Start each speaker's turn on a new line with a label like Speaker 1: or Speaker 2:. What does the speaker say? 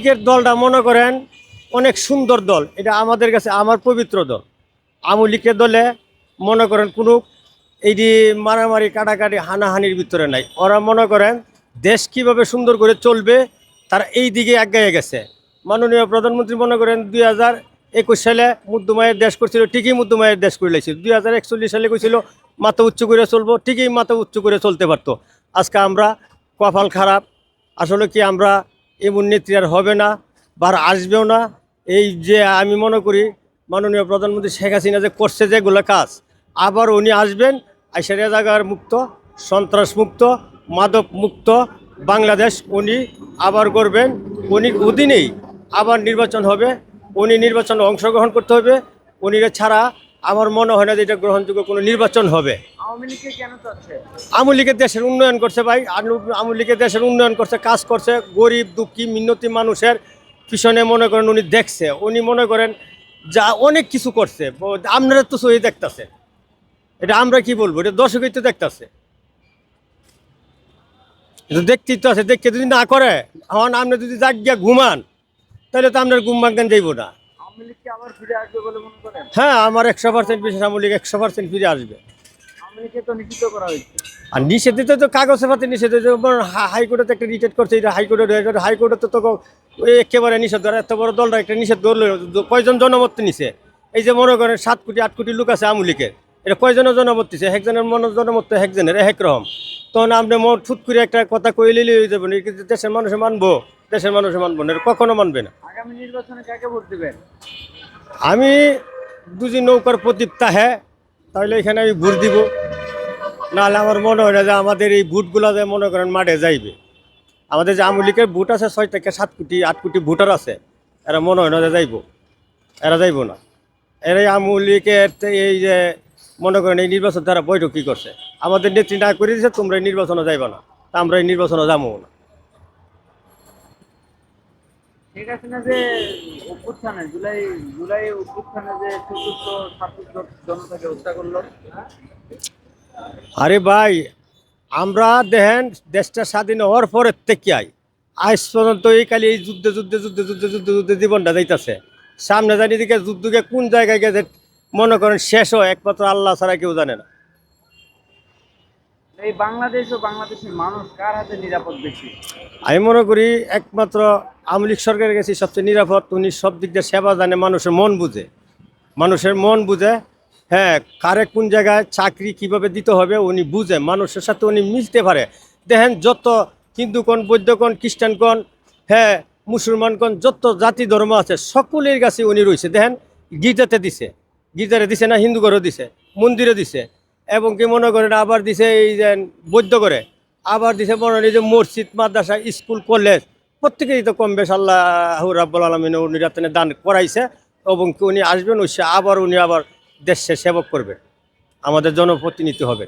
Speaker 1: Cricket দলটা মনে করেন অনেক সুন্দর দল। এটা আমাদের কাছে আমার পবিত্র দল। আওয়ামী লীগের দলে মনে করেন কোনো এইটি মারামারি, কাটাকাটি, হানাহানির ভিতরে নাই। ওরা মনে করেন দেশ কীভাবে সুন্দর করে চলবে, তারা এই দিকে এগিয়ে গেছে। মাননীয় প্রধানমন্ত্রী মনে করেন দুই হাজার একুশ সালে মুদ্দুমায়ের দেশ করছিল, ঠিকই মুদ্দুমায়ের দেশ করে লাইছিল। দুই হাজার একচল্লিশ সালে কইছিল, মাথা উচ্চ করে চলবো, ঠিকই মাথা উচ্চ করে চলতে পারতো। আজকে আমরা কপাল খারাপ। আসলে কি আমরা এমন নেত্রী আর হবে না, বা আসবেও না। এই যে আমি মনে করি, মাননীয় প্রধানমন্ত্রী শেখ হাসিনা যে করছে যেগুলো কাজ, আবার উনি আসবেন আইসারিয়া জায়গার মুক্ত, সন্ত্রাস মুক্ত, মাদক মুক্ত, বাংলাদেশ উনি আবার করবেন উনি অধীনেই আবার নির্বাচন হবে, উনি নির্বাচনে অংশগ্রহণ করতে হবে, উনি ছাড়া আমার মনে হয় না যে এটা গ্রহণযোগ্য কোনো নির্বাচন হবে।
Speaker 2: আওয়ামী
Speaker 1: লীগের দেশের উন্নয়ন করছে ভাই আওয়ামী লীগের দেশের উন্নয়ন করছে কাজ করছে গরিব দুঃখী মিন্নতি মানুষের পিছনে মনে করেন উনি দেখছে উনি মনে করেন যা অনেক কিছু করছে আপনারা তো সহি দেখতেছে। এটা আমরা কি বলব? এটা দর্শকই তো দেখতেছে। এটা দেখতেই তো আছে দেখতে যদি না করে এখন আপনি যদি জাগিয়া ঘুমান তাহলে তো আপনার ঘুম ভাঙ্গান যাইব না। হ্যাঁ আমার একশো পার্সেন্ট বিশেষ আওয়ামী লীগ একশো পার্সেন্ট ফিরে আসবে। আর নিষেধিত তো কাগজে পাতে নিষেধ হয়েছে। যেমন হাইকোর্টে একটা রিটেট করছে এটা হাইকোর্টে হাইকোর্টে তো তো একেবারে নিষেধ করে এত বড় দলটা একটা নিষেধ করল কয়জন জনমত নিছে? এই যে মনে করেন সাত কোটি আট কোটি লোক আছে আমুলিকের। এটা কয়জনের জনমত দিছে একজনের মন জনমত একজনের এক রকম। তখন আপনি মন ঠুট করে একটা কথা কইলেই হয়ে যাবেন দেশের মানুষে মানবো দেশের মানুষে মানবো না কখনো মানবে না।
Speaker 2: আগামী নির্বাচনে কাকে ভোট দিবেন?
Speaker 1: আমি দুজি নৌকার প্রদীপ তাহে তাহলে এখানে আমি ভোট দিব। নাহলে আমার মনে হয় না যে আমাদের এই ভোটগুলো যে মনে করেন মাঠে যাইবে। আমাদের যে আমলিকের ভোট আছে ছয় থেকে সাত কোটি, আট কোটি ভোটার আছে। এরা মনে হয় না যে যাইব। এরা যাইব না। এরা এরাই আমলিকের এই যে মনে করেন এই নির্বাচন তারা বৈঠক কী করছে? আমাদের নেত্রী না করে দিয়েছে তোমরা এই নির্বাচনে যাইবা না। তা আমরা এই নির্বাচনে যাব না।
Speaker 2: ঠিক আছে না যে অভ্যুত্থানে জুলাই জুলাই অভ্যুত্থানে যে চতুর্থ ছাত্র জনতাকে হত্যা করল।
Speaker 1: আরে ভাই আমরা দেখেন দেশটা স্বাধীন হওয়ার পরের থেকে আই আজ পর্যন্ত এই কালি এই যুদ্ধে যুদ্ধে যুদ্ধে যুদ্ধে যুদ্ধে যুদ্ধে জীবনটা যাইতেছে। সামনে জানি দিকে যুদ্ধকে কোন জায়গায় গেছে মনে করেন শেষ হয় একমাত্র আল্লাহ ছাড়া কেউ জানে না।
Speaker 2: এই বাংলাদেশ ও বাংলাদেশের মানুষ কার হাতে নিরাপদ বেশি?
Speaker 1: আমি মনে করি একমাত্র আওয়ামী লীগ সরকারের কাছে সবচেয়ে নিরাপদ, উনি সব দিক দিয়ে সেবা জানে, মানুষের মন বুঝে। মানুষের মন বুঝে হ্যাঁ কারে কোন জায়গায় চাকরি কীভাবে দিতে হবে উনি বুঝে, মানুষের সাথে উনি মিলতে পারে। দেখেন যত হিন্দু কোন বৌদ্ধ কোন হ্যাঁ মুসলমান কোন যত জাতি ধর্ম আছে, সকলের কাছে উনি রয়েছে। দেখেন গীতাতে দিছে। গীতারে দিছে না, হিন্দু ঘরও দিছে মন্দিরে দিছে। এবং কি মনে করেন, আবার দিছে এই যে বৌদ্ধ করে আবার দিছে মনে হয় যে মসজিদ, মাদ্রাসা, স্কুল, কলেজ। প্রত্যেকেই তো কম বেশ আল্লাহ রাব্বুল আলমিন উনি রাতনে দান করাইছে এবং উনি আসবেন ওই আবার, উনি আবার দেশে সেবক করবে। আমাদের জনপ্রতিনিধি হবে।